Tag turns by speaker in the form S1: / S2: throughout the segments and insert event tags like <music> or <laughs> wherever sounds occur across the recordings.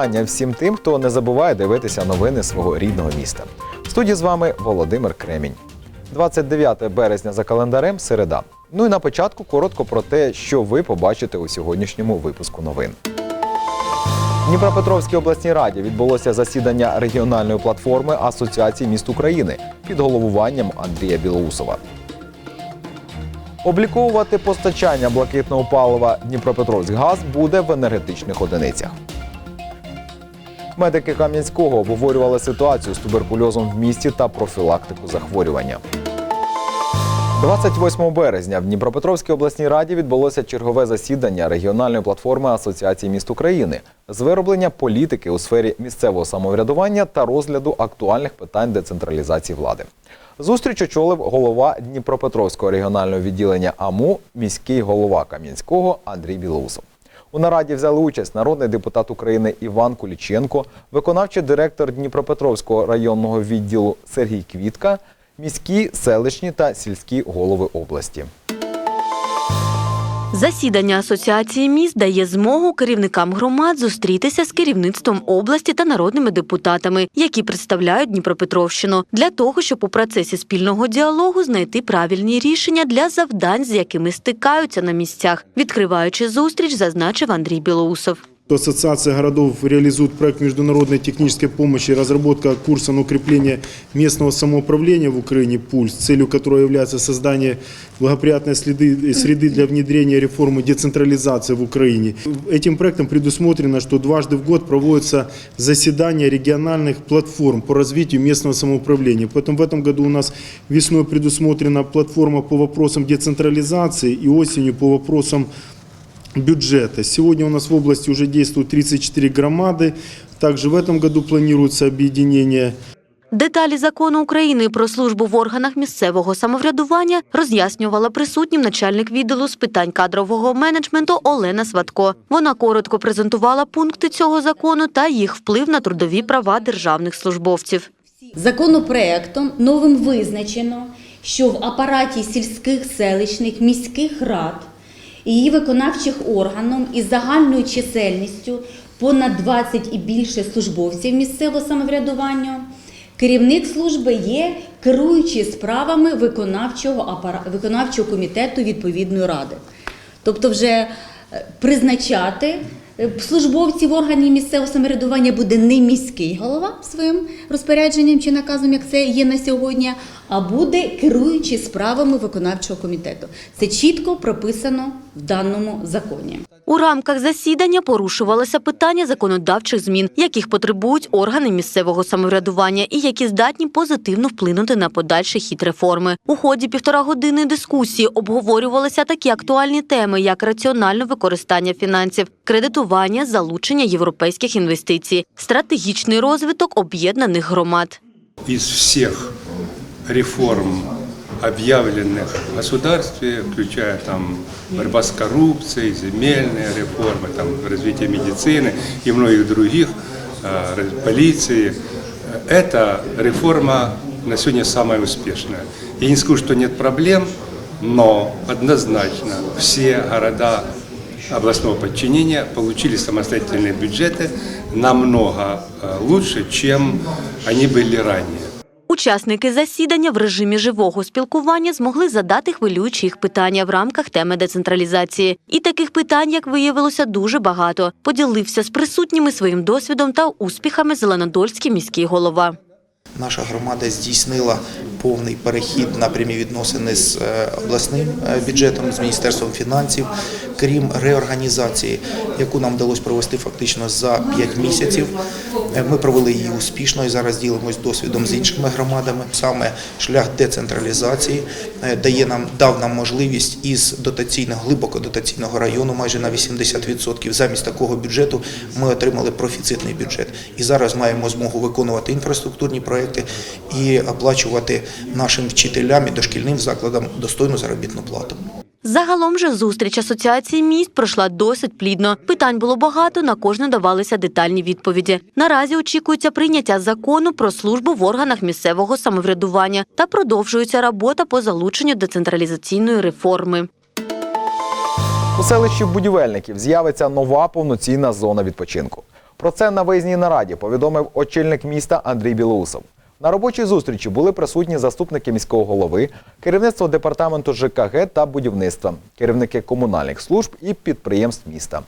S1: Вітання всім тим, хто не забуває дивитися новини свого рідного міста. В студії з вами Володимир Кремінь. 29 березня за календарем середа. Ну і на початку коротко про те, що ви побачите у сьогоднішньому випуску новин. В Дніпропетровській обласній раді відбулося засідання регіональної платформи Асоціації міст України під головуванням Андрія Білоусова. Обліковувати постачання блакитного палива Дніпропетровськгаз буде в енергетичних одиницях. Медики Кам'янського обговорювали ситуацію з туберкульозом в місті та профілактику захворювання. 28 березня в Дніпропетровській обласній раді відбулося чергове засідання регіональної платформи Асоціації міст України з вироблення політики у сфері місцевого самоврядування та розгляду актуальних питань децентралізації влади. Зустріч очолив голова Дніпропетровського регіонального відділення АМУ, міський голова Кам'янського Андрій Білоусов. У нараді взяли участь народний депутат України Іван Куліченко, виконавчий директор Дніпропетровського районного відділу Сергій Квітка, міські, селищні та сільські голови області.
S2: Засідання асоціації міст дає змогу керівникам громад зустрітися з керівництвом області та народними депутатами, які представляють Дніпропетровщину, для того, щоб у процесі спільного діалогу знайти правильні рішення для завдань, з якими стикаються на місцях. Відкриваючи зустріч, зазначив Андрій Білоусов.
S3: Ассоциация городов реализует проект международной технической помощи разработка курса на укрепление местного самоуправления в Украине «Пульс», целью которого является создание благоприятной среды, среды для внедрения реформы децентрализации в Украине. Этим проектом предусмотрено, что дважды в год проводятся заседания региональных платформ по развитию местного самоуправления. Поэтому в этом году у нас весной предусмотрена платформа по вопросам децентрализации и осенью по вопросам бюджета. Сегодня у нас в области уже действуют 34 громады. Также в этом году планируется объединение
S2: Деталі закону України про службу в органах місцевого самоврядування роз'яснювала присутнім начальник відділу з питань кадрового менеджменту Олена Сватко. Вона коротко презентувала пункти цього закону та їх вплив на трудові права державних службовців.
S4: Законопроектом новим визначено, що в апараті сільських, селищних, міських рад і її виконавчих органом із загальною чисельністю понад 20 і більше службовців місцевого самоврядування керівник служби є керуючий справами виконавчого, виконавчого комітету відповідної ради. Тобто вже е, призначати службовців органів місцевого самоврядування буде не міський голова своїм розпорядженням чи наказом, як це є на сьогодні, а буде керуючий справами виконавчого комітету. Це чітко прописано в даному законі.
S2: У рамках засідання порушувалося питання законодавчих змін, яких потребують органи місцевого самоврядування і які здатні позитивно вплинути на подальший хід реформи. У ході півтора години дискусії обговорювалися такі актуальні теми, як раціональне використання фінансів, кредитування, залучення європейських інвестицій, стратегічний розвиток об'єднаних громад.
S5: из всех реформ, объявленных государстве, включая там борьба с коррупцией, земельные реформы, там развитие медицины и многих других, раз- полиции, эта реформа на сегодня самая успешная. Я не скажу, что нет проблем, но однозначно все города областного подчинения получили самостоятельные бюджеты намного э, лучше, чем они были ранее.
S2: Учасники засідання в режимі живого спілкування змогли задати хвилюючі їх питання в рамках теми децентралізації. І таких питань, як виявилося, дуже багато. Поділився з присутніми своїм досвідом та успіхами Зеленодольський міський голова.
S6: Наша громада здійснила повний перехід на прямі відносини з е, обласним е, бюджетом, з міністерством фінансів, крім реорганізації, яку нам вдалося провести фактично за 5 місяців. Е, Ми провели її успішно і зараз ділимось досвідом з іншими громадами. Саме шлях децентралізації дає нам дав нам можливість із дотаційного глибоко дотаційного району, майже на 80%, замість такого бюджету ми отримали профіцитний бюджет. І зараз маємо змогу виконувати інфраструктурні проекти і оплачувати нашим вчителям і дошкільним закладам достойну заробітну плату.
S2: Загалом же зустріч асоціації міст пройшла досить плідно. Питань було багато, на кожне давалися детальні відповіді. Наразі очікується прийняття закону про службу в органах місцевого самоврядування та продовжується робота по залученню децентралізаційної реформи.
S1: У селищі будівельників з'явиться нова повноцінна зона відпочинку. Про це на виїзній нараді повідомив очільник міста Андрій Білоусов. На робочій зустрічі були присутні заступники міського голови, керівництво департаменту ЖКГ та будівництва, керівники комунальних служб і підприємств міста.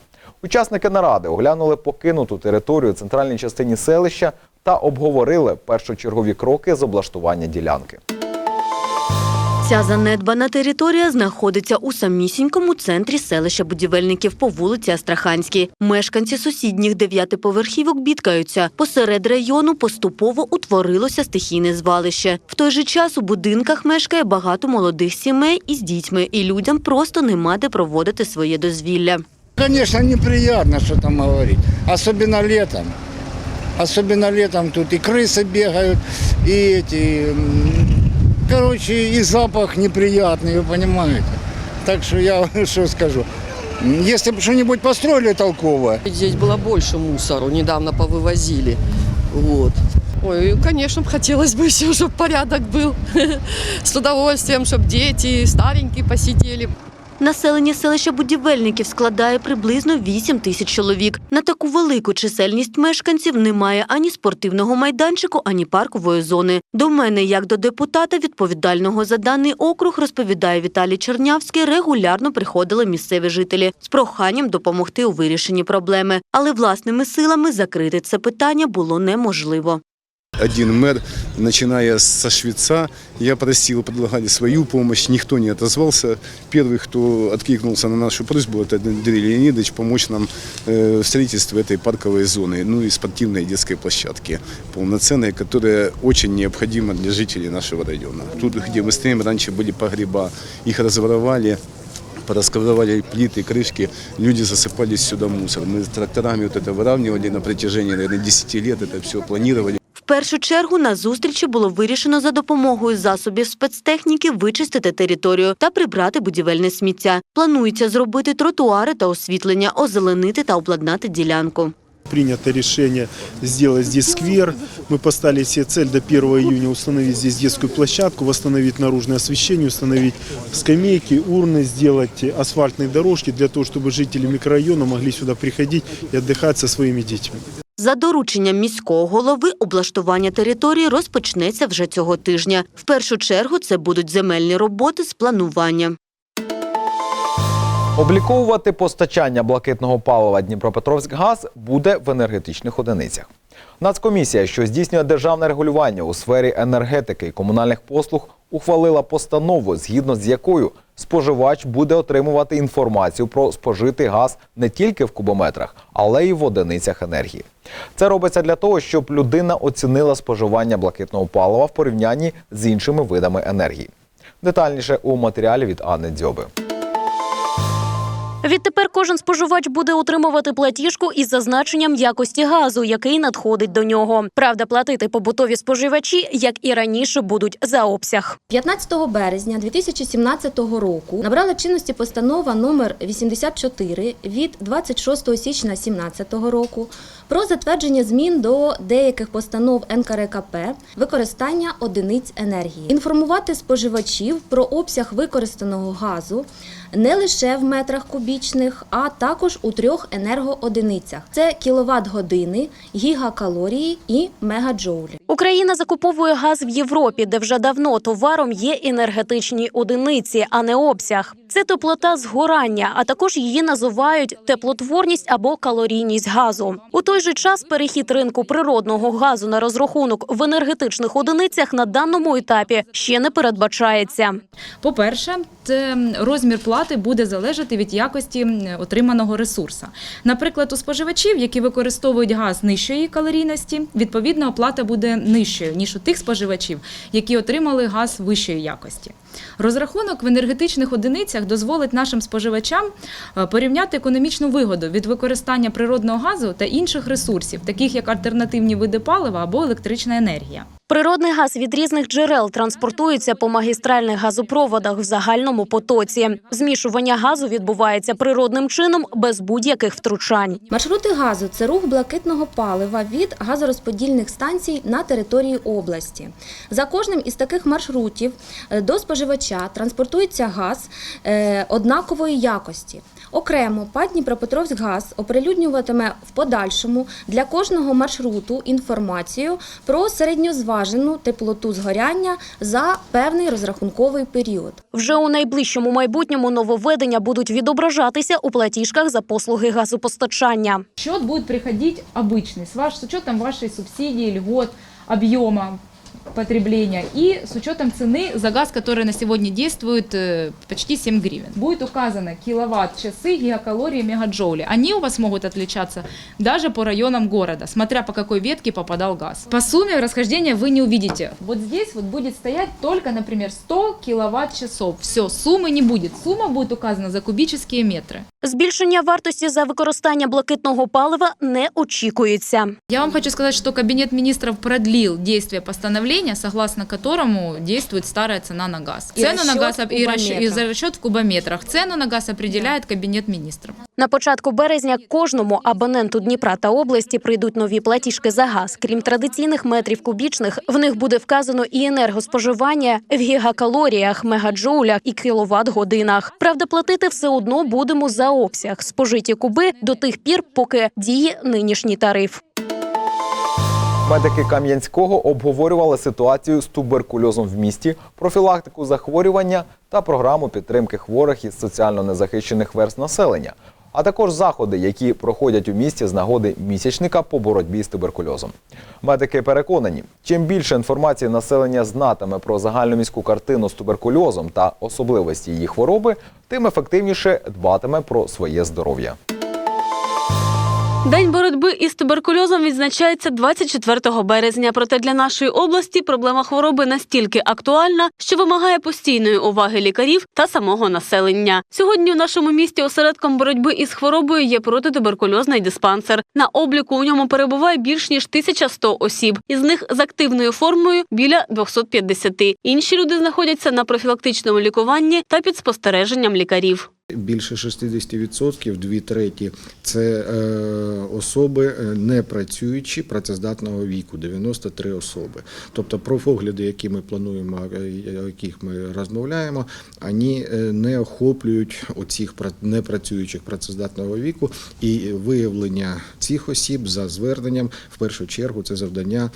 S1: Учасники наради оглянули покинуту територію центральній частині селища та обговорили першочергові кроки з облаштування ділянки.
S2: Ця занедбана територія знаходиться у самісінькому центрі селища будівельників по вулиці Астраханській. Мешканці сусідніх дев'ятиповерхівок бідкаються. Посеред району поступово утворилося стихійне звалище. В той же час у будинках мешкає багато молодих сімей із дітьми, і людям просто нема де проводити своє дозвілля.
S7: Конечно, неприятно, что там говорить. Особенно летом. Особенно летом тут и крысы бегают, и эти... м, Короче, и запах неприятный, вы понимаете. Так что я <laughs> что скажу. М, Если бы что-нибудь построили толковое,
S8: Здесь было больше мусору, недавно повывозили. Вот. Ой, и, конечно, б хотелось бы еще, чтобы порядок был. <laughs> С удовольствием, чтобы дети, старенькие посидели.
S2: Населення селища будівельників складає приблизно 8 тисяч чоловік. На таку велику чисельність мешканців немає ані спортивного майданчику, ані паркової зони. До мене, як до депутата відповідального за даний округ, розповідає Віталій Чернявський, регулярно приходили місцеві жителі з проханням допомогти у вирішенні проблеми. Але власними силами закрити це питання було неможливо.
S9: Один мэр, начиная со Швеца, я просил, предлагали свою помощь, никто не отозвался. Первый, кто откликнулся на нашу просьбу, это Андрей Леонидович, помочь нам э, в строительстве этой парковой зоны, ну и спортивной детской площадки полноценной, которая очень необходима для жителей нашего района. Тут, где мы стоим, раньше были погреба, их разворовали, пораскладывали плиты, крышки, люди засыпали сюда мусор. Мы с тракторами вот это выравнивали на протяжении, наверное, 10 лет, это все планировали.
S2: В першу чергу на зустрічі було вирішено за допомогою засобів спецтехніки вичистити територію та прибрати будівельне сміття. Планується зробити тротуари та освітлення, озеленити та обладнати ділянку.
S3: Принято решение сделать здесь сквер. Мы поставили себе цель до 1 июня установить здесь детскую площадку, восстановить наружное освещение, установить скамейки, урны, сделать асфальтные дорожки для того, чтобы жители микрорайона могли сюда приходить и отдыхать со своими детьми.
S2: За дорученням міського голови облаштування території розпочнеться вже цього тижня. В першу чергу це будуть земельні роботи з планування.
S1: Обліковувати постачання блакитного палива Дніпропетровськгаз буде в енергетичних одиницях. Нацкомісія, що здійснює державне регулювання у сфері енергетики і комунальних послуг, ухвалила постанову, згідно з якою споживач буде отримувати інформацію про спожитий газ не тільки в кубометрах, але й в одиницях енергії. Це робиться для того, щоб людина оцінила споживання блакитного палива в порівнянні з іншими видами енергії. Детальніше у матеріалі від Анни Дзьоби.
S10: Відтепер кожен споживач буде отримувати платіжку із зазначенням якості газу, який надходить до нього. Правда, платити побутові споживачі, як і раніше, будуть за обсяг.
S11: 15 березня 2017 року набрала чинності постанова номер 84 від 26 січня 2017 року про затвердження змін до деяких постанов НКРКП використання одиниць енергії. Інформувати споживачів про обсяг використаного газу не лише в метрах кубічних, а також у трьох енергоодиницях: це кіловат години, гігакалорії і мегаджоулі.
S10: Україна закуповує газ в Європі, де вже давно товаром є енергетичні одиниці, а не обсяг. Це теплота згорання, а також її називають теплотворність або калорійність газу. У той же час перехід ринку природного газу на розрахунок в енергетичних одиницях на даному етапі ще не передбачається.
S12: По-перше, це розмір плати буде залежати від якості отриманого ресурсу. Наприклад, у споживачів, які використовують газ нижчої калорійності, відповідно оплата буде нижчою ніж у тих споживачів, які отримали газ вищої якості. Розрахунок в енергетичних одиницях дозволить нашим споживачам е, порівняти економічну вигоду від використання природного газу та інших ресурсів, таких як альтернативні види палива або електрична енергія.
S10: Природний газ від різних джерел транспортується по магістральних газопроводах в загальному потоці. Змішування газу відбувається природним чином без будь-яких втручань.
S11: Маршрути газу це рух блакитного палива від газорозподільних станцій на території області. За кожним із таких маршрутів е, до споживача транспортується газ е, однакової якості. Окремо ПАД Дніпропетровськгаз оприлюднюватиме в подальшому для кожного маршруту інформацію про середньозважену теплоту згоряння за певний розрахунковий період.
S10: Вже у найближчому майбутньому нововведення будуть відображатися у платіжках за послуги газопостачання.
S12: Счет будет приходить обычный, с, ваш, с учетом вашей субсидии, льгот, объема Потребления и с учетом цены за газ, который на сегодня действует э, почти 7 гривен. Будет указано киловатт-часы, гигакалории, мегаджоули. Они у вас могут отличаться даже по районам города, смотря по какой ветке попадал газ. По сумме расхождения вы не увидите. Вот здесь вот будет стоять только, например, 100 киловатт-часов. Все, суммы не будет. Сумма будет указана за кубические метры.
S10: Збільшення вартості за використання блакитного палива не очікується.
S12: Я вам хочу сказати, що кабінет міністрів продлил действие постановления, согласно которому действует старая цена на газ. Ціну на газ і,
S11: кубометрах.
S12: за расчет в кубометрах. Ціну на газ определяє кабінет министров.
S10: На початку березня кожному абоненту Дніпра та області прийдуть нові платіжки за газ. Крім традиційних метрів кубічних, в них буде вказано і енергоспоживання в гігакалоріях, мегаджоулях і кіловат-годинах. Правда, платити все одно будемо за обсяг спожиті куби до тих пір, поки діє нинішній тариф.
S1: Медики Кам'янського обговорювали ситуацію з туберкульозом в місті, профілактику захворювання та програму підтримки хворих із соціально незахищених верст населення, а також заходи, які проходять у місті з нагоди місячника по боротьбі з туберкульозом. Медики переконані, чим більше інформації населення знатиме про загальноміську картину з туберкульозом та особливості її хвороби, тим ефективніше дбатиме про своє здоров'я.
S13: День боротьби із туберкульозом відзначається 24 березня. Проте для нашої області проблема хвороби настільки актуальна, що вимагає постійної уваги лікарів та самого населення. Сьогодні у нашому місті осередком боротьби із хворобою є протитуберкульозний диспансер. На обліку у ньому перебуває більш ніж 1100 осіб, із них з активною формою біля 250. Інші люди знаходяться на профілактичному лікуванні та під спостереженням лікарів.
S14: Більше 60%, дві треті це е, особи е, не працюючі працездатного віку, 93 особи. Тобто профогляди, які ми плануємо, е, о яких ми розмовляємо, вони не охоплюють оцих пра- непрацюючих працездатного віку і виявлення цих осіб за зверненням, в першу чергу, це завдання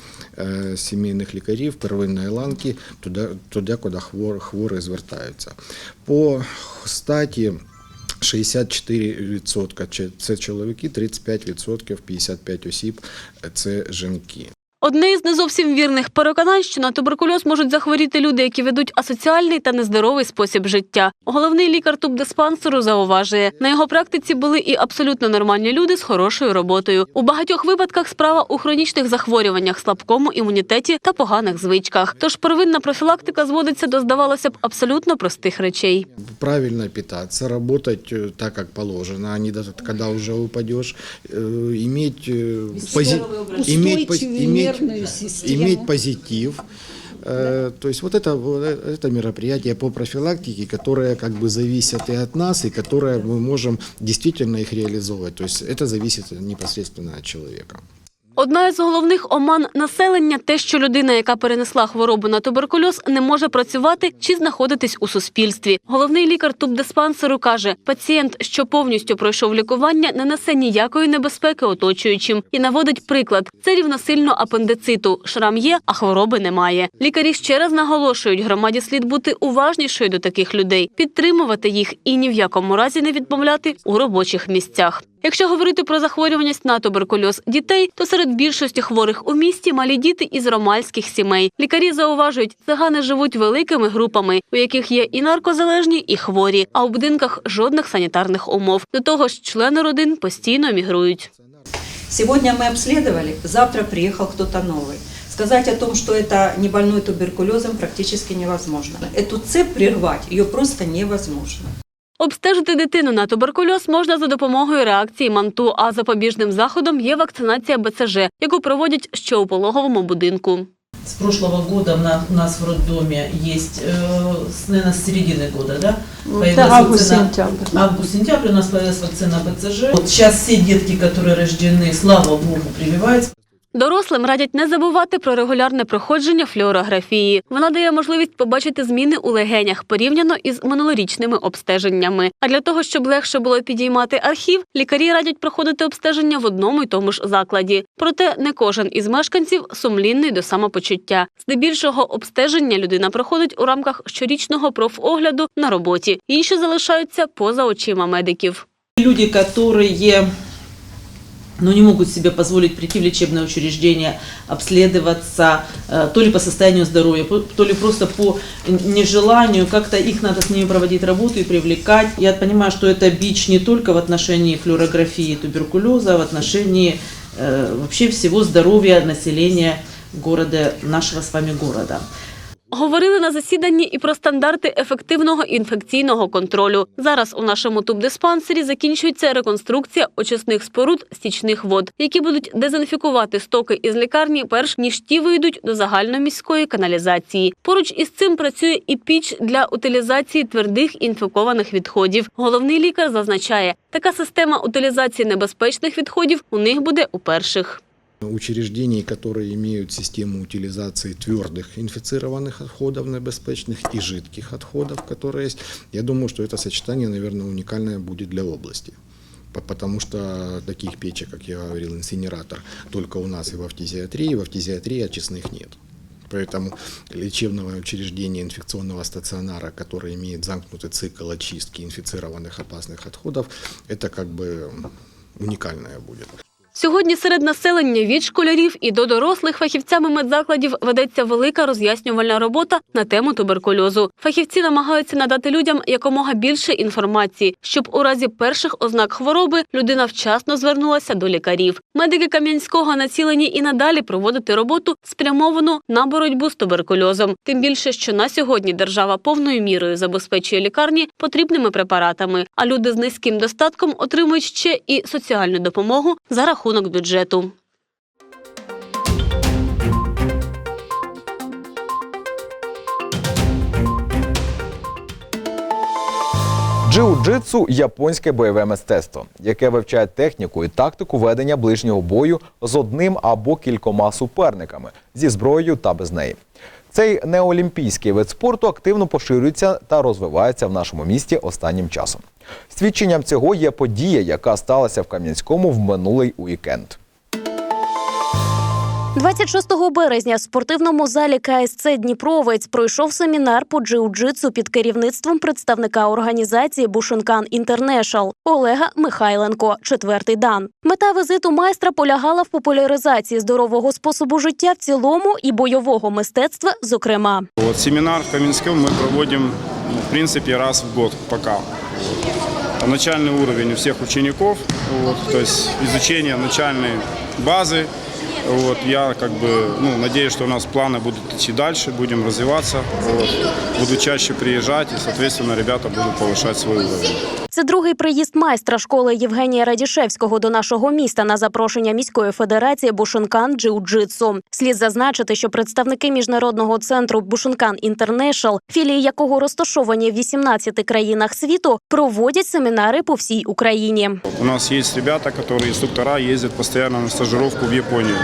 S14: сімейних лікарів первинної ланки, туди, туди куди хвор, хворі звертаються. По статі 64% чи- це чоловіки, 35% 55 осіб це жінки.
S13: Одне із не зовсім вірних переконань, що на туберкульоз можуть захворіти люди, які ведуть асоціальний та нездоровий спосіб життя. Головний лікар тубдиспансеру зауважує, на його практиці були і абсолютно нормальні люди з хорошою роботою. У багатьох випадках справа у хронічних захворюваннях, слабкому імунітеті та поганих звичках. Тож первинна профілактика зводиться до, здавалося б, абсолютно простих речей.
S14: Правильно питаться, работать э, так, как положено, а не даже когда уже упадешь, э, иметь, э, пози- иметь, пози- иметь, иметь позитив. Э, То есть вот это, вот это мероприятие по профилактике, которое как бы зависит и от нас, и которое мы можем действительно их реализовывать. То есть это зависит непосредственно от человека.
S13: Одна із головних оман населення те, що людина, яка перенесла хворобу на туберкульоз, не може працювати чи знаходитись у суспільстві. Головний лікар тубдиспансеру каже, пацієнт, що повністю пройшов лікування, не несе ніякої небезпеки оточуючим і наводить приклад: це рівносильно апендициту. Шрам є, а хвороби немає. Лікарі ще раз наголошують, громаді слід бути уважнішою до таких людей, підтримувати їх і ні в якому разі не відмовляти у робочих місцях. Якщо говорити про захворюваність на туберкульоз дітей, то серед більшості хворих у місті малі діти із ромальських сімей. Лікарі зауважують, цигани живуть великими групами, у яких є і наркозалежні, і хворі, а у будинках жодних санітарних умов. До того ж, члени родин постійно мігрують.
S15: Сегодня мы обследовали, завтра приехал кто-то новый. Сказать о том, что это не больной туберкулезом, практически невозможно. Эту цепь прервать, ее просто невозможно.
S13: Обстежити дитину на туберкульоз можна за допомогою реакції манту, а запобіжним заходом є вакцинація БЦЖ, яку проводять ще у пологовому будинку.
S16: с прошлого года у нас, у нас в роддоме есть, э, с, наверное, с середины года, да? Появилась вакцина- Август-сентябрь у нас появилась вакцина БЦЖ. Вот сейчас все детки, которые рождены, слава богу, прививаются.
S13: Дорослим радять не забувати про регулярне проходження флюорографії. Вона дає можливість побачити зміни у легенях порівняно із минулорічними обстеженнями. А для того, щоб легше було підіймати архів, лікарі радять проходити обстеження в одному й тому ж закладі. Проте не кожен із мешканців сумлінний до самопочуття. Здебільшого обстеження людина проходить у рамках щорічного профогляду на роботі. Інші залишаються поза очима медиків.
S16: Люди, которые ну, не могут себе позволить прийти в лечебное учреждение, обследоваться э, то ли по состоянию здоровья, то ли просто по нежеланию, как-то их надо с ними проводить работу и привлекать. Я понимаю, что это бич не только в отношении флюорографии туберкулеза, а в отношении э, вообще всего здоровья населения города, нашего с вами города.
S13: Говорили на засіданні і про стандарти ефективного інфекційного контролю. Зараз у нашому тубдиспансері закінчується реконструкція очисних споруд стічних вод, які будуть дезінфікувати стоки із лікарні, перш ніж ті вийдуть до загальноміської каналізації. Поруч із цим працює і піч для утилізації твердих інфікованих відходів. Головний лікар зазначає, така система утилізації небезпечних відходів у них буде у перших.
S14: Учреждений, которые имеют систему утилизации твердых инфицированных отходов небезпечных и жидких отходов, которые есть, я думаю, что это сочетание, наверное, уникальное будет для области. По- Потому что таких печек, как я говорил, инсинератор, только у нас и в автизиатрии, в автизиатрии очистных нет. Поэтому лечебного учреждения инфекционного стационара, которое имеет замкнутый цикл очистки инфицированных опасных отходов, это как бы уникальное будет.
S13: Сьогодні серед населення від школярів і до дорослих фахівцями медзакладів ведеться велика роз'яснювальна робота на тему туберкульозу. Фахівці намагаються надати людям якомога більше інформації, щоб у разі перших ознак хвороби людина вчасно звернулася до лікарів. Медики Кам'янського націлені і надалі проводити роботу спрямовану на боротьбу з туберкульозом. Тим більше, що на сьогодні держава повною мірою забезпечує лікарні потрібними препаратами, а люди з низьким достатком отримують ще і соціальну допомогу за рахунок бюджету.
S1: Джиу-джитсу – японське бойове мистецтво, яке вивчає техніку і тактику ведення ближнього бою з одним або кількома суперниками зі зброєю та без неї. Цей неолімпійський вид спорту активно поширюється та розвивається в нашому місті останнім часом. Свідченням цього є подія, яка сталася в Кам'янському в минулий уікенд.
S10: 26 березня в спортивному залі КСЦ Дніпровець пройшов семінар по джиу-джитсу під керівництвом представника організації Бушинкан Інтернешал Олега Михайленко. Четвертий дан. Мета візиту майстра полягала в популяризації здорового способу життя в цілому і бойового мистецтва, зокрема.
S17: Вот семинар в Каменском мы проводим, ну, в принципе, раз в год пока. Начальный уровень у всех учеников, вот, то есть изучение начальной базы. Вот, я как бы ну, надеюсь, что у нас планы будут идти дальше, будем развиваться. Вот, буду чаще приезжать и, соответственно, ребята будут повышать свой уровень.
S10: Це другий приїзд майстра школи Євгенія Радішевського до нашого міста на запрошення міської федерації Бушинкан Джиу-Джитсу. Слід зазначити, що представники міжнародного центру Бушинкан Інтернешнл, філії якого розташовані в 18 країнах світу, проводять семінари по всій Україні.
S17: У нас есть ребята, которые инструктора ездят постоянно на стажировку в Японию.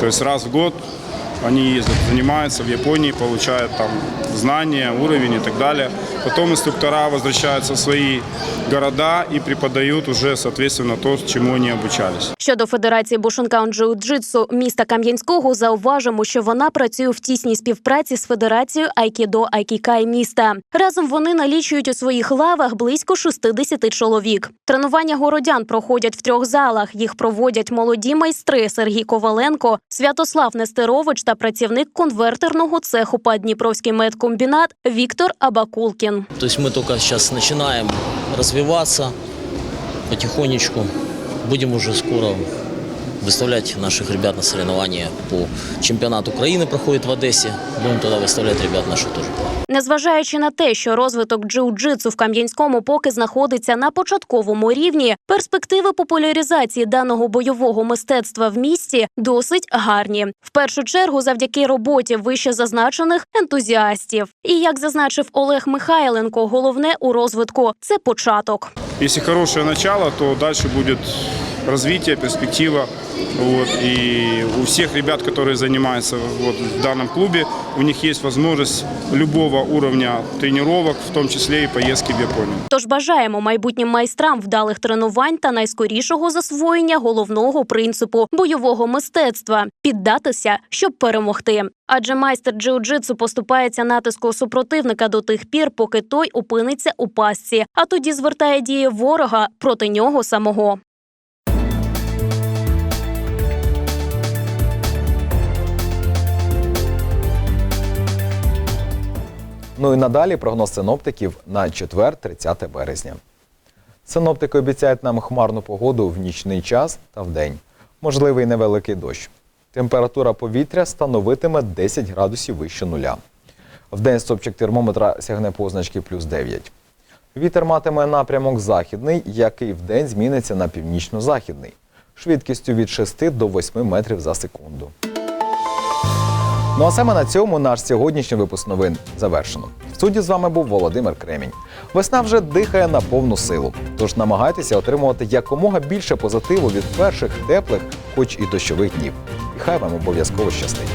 S17: То есть раз в год они ездят, занимаются в Японии, получают там знания, уровень и так далее. Потом инструктора возвращаются в свои города и преподают уже, соответственно, то, чему они обучались.
S10: Щодо Федерації Бушинкан Джиу-Джитсу міста Кам'янського, зауважимо, що вона працює в тісній співпраці з Федерацією Айкідо Айкікай міста. Разом вони налічують у своїх лавах близько 60 чоловік. Тренування городян проходять в трьох залах. Їх проводять молоді майстри Сергій Коваленко, Святослав Нестерович та працівник конвертерного цеху по Дніпровський медкомбінат Віктор Абакулкін.
S18: Тобто ми тільки зараз починаємо розвиватися потихонечку. Будемо вже скоро выставлять наших ребят на соревнования по чемпионату Украины проходит в Одессе. Будем туда выставлять ребят наших тоже.
S10: Незважаючи на те, що розвиток джиу-джитсу в Кам'янському поки знаходиться на початковому рівні, перспективи популяризації даного бойового мистецтва в місті досить гарні. В першу чергу завдяки роботі вище зазначених ентузіастів. І як зазначив Олег Михайленко, головне у розвитку це початок.
S17: Если хорошее начало, то дальше будет развитие, перспектива. Вот. И у всех ребят, которые занимаются вот, в данном клубе, у них есть возможность любого уровня тренировок, в том числе и поездки в Японию.
S10: Тож бажаємо майбутнім майстрам вдалих тренувань та найскорішого засвоєння головного принципу бойового мистецтва піддатися, щоб перемогти. Адже майстер джиу-джитсу поступається натиску супротивника до тих пір, поки той опиниться у пастці, а тоді звертає дії ворога проти нього самого.
S1: Ну і надалі прогноз синоптиків на четвер, 30 березня. Синоптики обіцяють нам хмарну погоду в нічний час та вдень. Можливий невеликий дощ. Температура повітря становитиме 10 градусів вище нуля. Вдень стопчик термометра сягне позначки плюс 9. Вітер матиме напрямок західний, який вдень зміниться на північно-західний, швидкістю від 6 до 8 метрів за секунду. Ну а саме на цьому наш сьогоднішній випуск новин завершено. В суді з вами був Володимир Кремінь. Весна вже дихає на повну силу. Тож намагайтеся отримувати якомога більше позитиву від перших теплих, хоч і дощових днів. І хай вам обов'язково щастить.